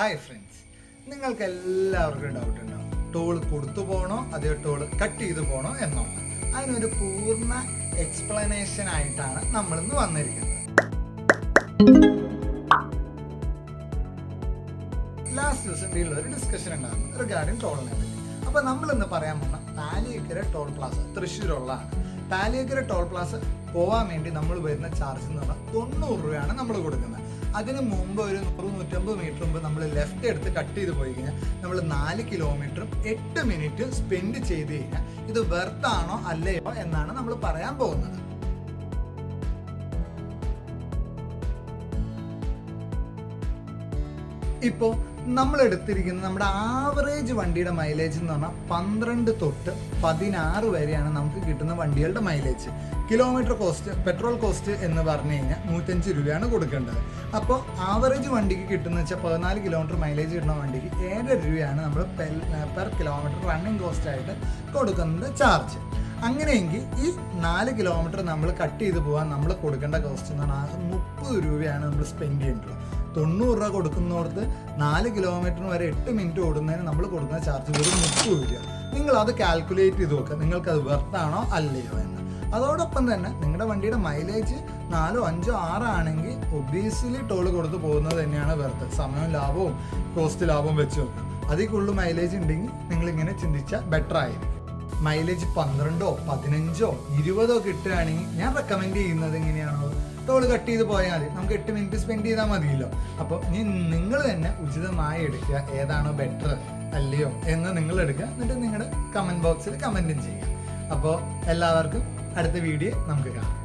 Hi friends നിങ്ങൾക്ക് എല്ലാവർക്കും doubt ഉണ്ടാവും. ടോൾ കൊടുത്തു പോകണോ അതോ ടോൾ കട്ട് ചെയ്തു പോകണോ എന്നോ അതിനൊരു പൂർണ എക്സ്പ്ലനേഷൻ ആയിട്ടാണ് നമ്മളിന്ന് വന്നിരിക്കുന്നത്. ലാസ്റ്റ് ദിവസം വീട്ടിൽ ഒരു ഡിസ്കഷൻ ഉണ്ടായിരുന്നു റിഗാർഡിങ് ടോളിനെ പറ്റി. അപ്പോൾ നമ്മളിന്ന് പറയാൻ പോകുന്ന താലിയക്കര ടോൾ പ്ലാസ തൃശ്ശൂരുള്ളതാണ്. താലിയക്കര ടോൾ പ്ലാസ പോകാൻ വേണ്ടി നമ്മൾ വരുന്ന ചാർജ് എന്ന് പറഞ്ഞാൽ തൊണ്ണൂറ് രൂപയാണ് നമ്മൾ കൊടുക്കുന്നത്. അതിന് മുമ്പ് ഒരു നൂറ് നൂറ്റമ്പത് മീറ്റർ മുമ്പ് നമ്മൾ ലെഫ്റ്റ് എടുത്ത് കട്ട് ചെയ്ത് പോയി കഴിഞ്ഞാൽ നമ്മൾ നാല് കിലോമീറ്ററും എട്ട് മിനിറ്റ് സ്പെൻഡ് ചെയ്ത് കഴിഞ്ഞാൽ ഇത് വെർത്താണോ അല്ലയോ എന്നാണ് നമ്മൾ പറയാൻ പോകുന്നത്. ഇപ്പോൾ നമ്മൾ എടുത്തിരിക്കുന്നത് നമ്മുടെ ആവറേജ് വണ്ടിയുടെ മൈലേജ് എന്ന് പറഞ്ഞാൽ പന്ത്രണ്ട് തൊട്ട് പതിനാറ് വരെയാണ് നമുക്ക് കിട്ടുന്ന വണ്ടികളുടെ mileage kilometre cost petrol cost എന്ന് പറഞ്ഞു കഴിഞ്ഞാൽ നൂറ്റഞ്ച് രൂപയാണ് കൊടുക്കേണ്ടത്. അപ്പോൾ ആവറേജ് വണ്ടിക്ക് കിട്ടുന്ന വെച്ചാൽ പതിനാല് കിലോമീറ്റർ മൈലേജ് കിട്ടുന്ന വണ്ടിക്ക് ഏഴര രൂപയാണ് നമ്മൾ പെർ കിലോമീറ്റർ റണ്ണിങ് കോസ്റ്റ് ആയിട്ട് കൊടുക്കുന്നത് ചാർജ് അങ്ങനെയെങ്കിൽ ഈ നാല് കിലോമീറ്റർ നമ്മൾ കട്ട് ചെയ്ത് പോകാൻ നമ്മൾ കൊടുക്കേണ്ട കോസ്റ്റ് എന്ന് പറഞ്ഞാൽ മുപ്പത് രൂപയാണ് നമ്മൾ സ്പെൻഡ് ചെയ്യേണ്ടത്. തൊണ്ണൂറ് രൂപ കൊടുക്കുന്നവർക്ക് നാല് കിലോമീറ്ററിന് വരെ എട്ട് മിനിറ്റ് ഓടുന്നതിന് നമ്മൾ കൊടുക്കുന്ന ചാർജ് വെറും മുപ്പത് രൂപ. നിങ്ങൾ അത് കാൽക്കുലേറ്റ് ചെയ്ത് നോക്കുക നിങ്ങൾക്ക് അത് വെർത്താണോ അല്ലയോ എന്ന്. അതോടൊപ്പം തന്നെ നിങ്ങളുടെ വണ്ടിയുടെ മൈലേജ് നാലോ അഞ്ചോ ആറോ ആണെങ്കിൽ ടോൾ ടോൾ കൊടുത്ത് പോകുന്നത് തന്നെയാണ് വെർത്ത് സമയവും ലാഭവും കോസ്റ്റ് ലാഭവും വെച്ച് നോക്കുക അതിൽ കൂടുതൽ മൈലേജ് ഉണ്ടെങ്കിൽ നിങ്ങൾ ഇങ്ങനെ ചിന്തിച്ചാൽ ബെറ്റർ ആയിരിക്കും. മൈലേജ് പന്ത്രണ്ടോ പതിനഞ്ചോ ഇരുപതോ കിട്ടുകയാണെങ്കിൽ ഞാൻ റെക്കമെൻഡ് ചെയ്യുന്നത് എങ്ങനെയാണോ? ടോൾ കട്ട് ചെയ്ത് പോയാൽ നമുക്ക് എട്ട് മിനിറ്റ് സ്പെൻഡ് ചെയ്താൽ മതിയല്ലോ. അപ്പോൾ നിങ്ങൾ തന്നെ ഉചിതമായി എടുക്കുക ഏതാണോ ബെറ്റർ അല്ലയോ എന്ന് നിങ്ങൾ എടുക്കുക. എന്നിട്ട് നിങ്ങളുടെ കമന്റ് ബോക്സിൽ കമന്റും ചെയ്യുക. അപ്പോൾ എല്ലാവർക്കും അടുത്ത വീഡിയോ നമുക്ക് കാണാം.